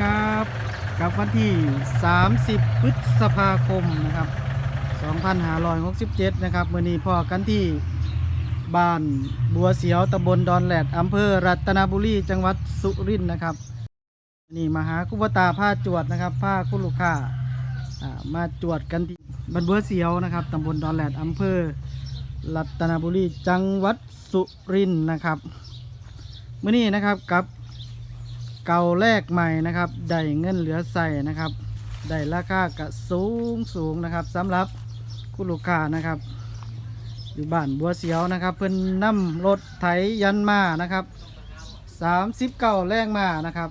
ครับ กับวันที่ 30 พฤษภาคมนะครับ 2567 นะครับมื่อนี้พอกันที่บ้านบัวเสียวตำบลดอนแหลดอำเภอรัตนบุรีจังหวัดสุรินทร์นะครับ นี่มาหาคุปตาผ้าจวดนะครับผ้าคุณลูกค้าอ่ามาจวดกันที่บ้านบัวเสียวนะครับตำบลดอนแหลดอำเภอรัตนบุรีจังหวัดสุรินทร์นะครับมื่อนี้นะครับกับ เก่าแรกใหม่นะครับได้เงินเหลือใส่นะครับได้ราคากะสูงสูงนะครับสำหรับคุณลูกค้านะครับ อยู่บ้านบัวเสียวนะครับ เพิ่นนำรถไถยันมานะครับสามสิบเก้าแรงมานะครับ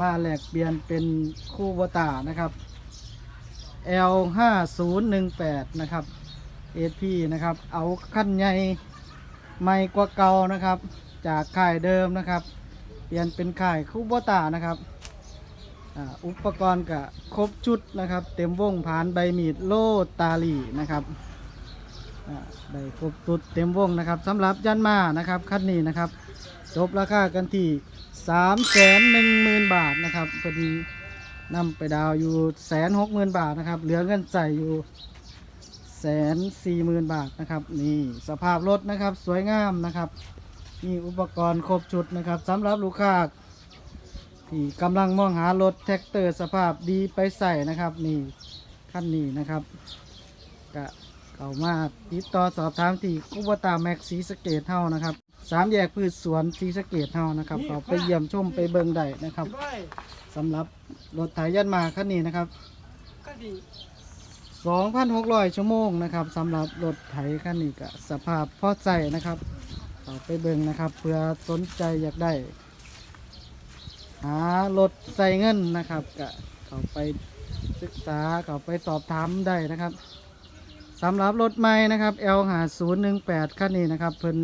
มาแลกเปลี่ยนเป็นคู่วตานะครับ L 5 0 1 8นะครับ SP นะครับ เอาขั้นใหญ่ใหม่กว่าเก่านะครับ จากค่ายเดิมนะครับ เปลี่ยนเป็นค่ายคู่วตานะครับอุปกรณ์กับครบชุดนะครับ เต็มวงผ่านใบมีดโลตาลีนะครับอ่าได้ครบตุดเต็มวงนะครับสำหรับยันมานะครับคันนี้นะครับ จบราคากันที่สามแสนหนึ่งหมื่นบาทนะครับพอดีนำไปดาวอยู่แสนหกหมื่นบาทนะครับ เหลือเงินใส่อยู่แสนสี่หมื่นบาทนะครับ นี่สภาพรถนะครับสวยงามนะครับ มีอุปกรณ์ครบชุดนะครับสำหรับลูกค้าที่กำลังมองหารถแท็กเตอร์สภาพดีไปใส่นะครับ นี่คันนี้นะครับกะเข้ามาติดต่อสอบถามที่กุบตาแม็กซีสเกตเท่านะครับสามแยกพืชสวนซีสเกตเท่านะครับเราไปเยี่ยมชมไปเบิงได้นะครับสำหรับรถไถยันมาคันนี้นะครับ2,600 ชั่วโมงนะครับสำหรับรถไถคันนี้ก็สภาพพอใจนะครับ เราไปเบิ่งนะครับเพื่อสนใจอยากได้ หารถใส่เงินนะครับก็เขาไปศึกษาเขาไปสอบถามได้นะครับสำหรับรถใหม่นะครับ L หา0 1 8คันนี้นะครับเพิ่น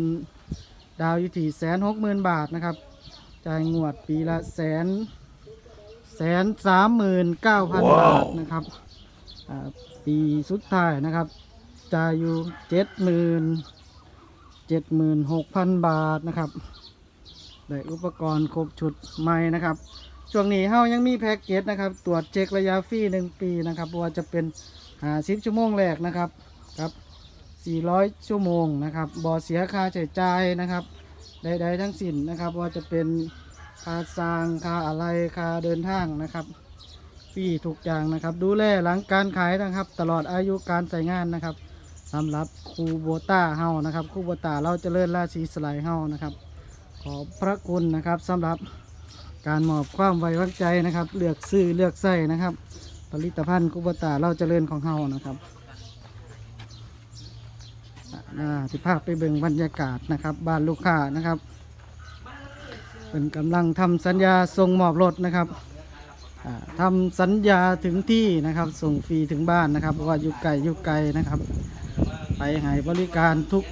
ดาวอยู่ที่แสนหกหมื่นบาทนะครับ จ่ายงวดปีละแสนแสนสามหมื่นเก้าพันบาทนะครับปีสุดท้ายนะครับ จ่ายอยู่เจ็ดหมื่น เจ็ดหมื่นหกพันบาทนะครับได้อุปกรณ์ครบชุดใหม่นะครับ ช่วงนี้เฮายังมีแพ็กเกจนะครับ ตรวจเช็คระยะฟรีหนึ่งปีนะครับว่าจะเป็นหาสิบชั่วโมงแรกนะครับครับ400ชั่วโมงนะครับบ่เสียค่าใช้จ่ายนะครับใดๆทั้งสิ้นนะครับว่าจะเป็นค่าสร้างค่าอะไรค่าเดินทางนะครับฟรีทุกอย่างนะครับ ดูแลหลังการขายนะครับ ตลอดอายุการใช้งานนะครับ สำหรับคูโบต้าเฮานะครับคูโบต้าเราจะเจริญราศีสไลเฮานะครับ ขอบพระคุณนะครับสำหรับการมอบความไว้วางใจนะครับ เลือกซื้อเลือกใส่นะครับ ผลิตภัณฑ์กุบตาเราจะเจริญของเฮานะครับอ่าสิภาพไปเบิ่งบรรยากาศนะครับ บ้านลูกค้านะครับ เป็นกำลังทำสัญญาส่งมอบรถนะครับอ่าทำสัญญาถึงที่นะครับ ส่งฟรีถึงบ้านนะครับเพราะว่าอยู่ไกลอยู่ไกลนะครับ ไปให้บริการทุก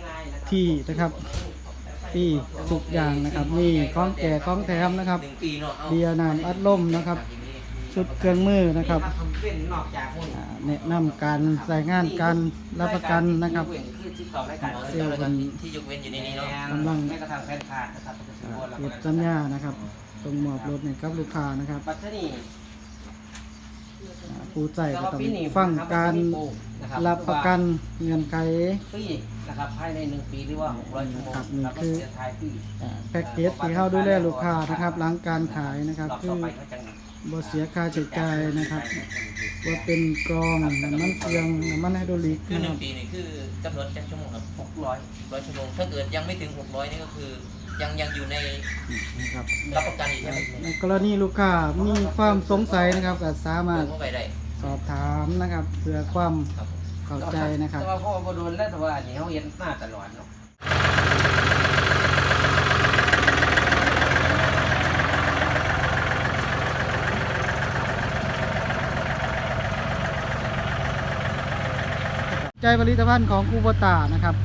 ที่นะครับที่ทุกอย่างนะครับ มีของแก่ของแถมนะครับเบียร์น้ำอัดลมนะครับ ชุดเครื่องมือนะครับเป็นนอกจากคนอ่าแนะนำการใส่งานการรับประกันนะครับที่ยกเซลล์มันที่ยกเว้นอยู่ในนี้เนาะกำลังไม่กระทั่งแฟนคาร์ดนะครับเก็บสัญญานะครับตรงมอบรถให้กับลูกค้านะครับปัตตานีอ่าผู้ใจก็ต้องฟังการ รับประกันเงื่อนไข ฟรีนะครับภายในหนึ่งปีหรือว่าหกร้อยชั่วโมงครับนี่แล้วก็คือ เสียท้ายฟรีอ่าแพ็กเกจที่เขาดูแลลูกค้านะครับหลังการขายนะครับรอบคืต่ออไปเขาจะบ่เสียค่าใช้จ่ายนะครับว่าเป็นกรองน้ำมันเครื่องน้ำมันไฮดรอลิกคือนะหคนึ่รับงปีนี่คือจำนวนจักชั่วโมงครับหกร้อยร้อยชั่วโมง ถ้าเกิดยังไม่ถึงหกร้อยนี่ก็คือ ยังยังอยู่ในนะครับ รับประกันอีกใช่ไหมในกรณีลูกค้ามีความสงสัยนะครับก็สามารถเพิ่มเข้าไปได้สอบถามนะครับ เพื่อความครับผม เข้าใจนะครับ แต่ว่าพ่อมาโดนแล้วแต่ว่าอันนี้เขาเห็นหน้าตลอดเนาะใจผลิตภัณฑ์ของคูโบตานะครับ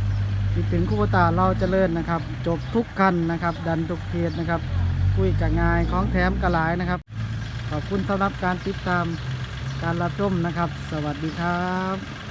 คิดถึงคูโบตาเราเจริญนะครับ จบทุกคันนะครับ ดันทุกเคสนะครับ คุยกับงายของแถมกระหลายนะครับ ขอบคุณสำหรับการติดตามการรับชมนะครับ สวัสดีครับ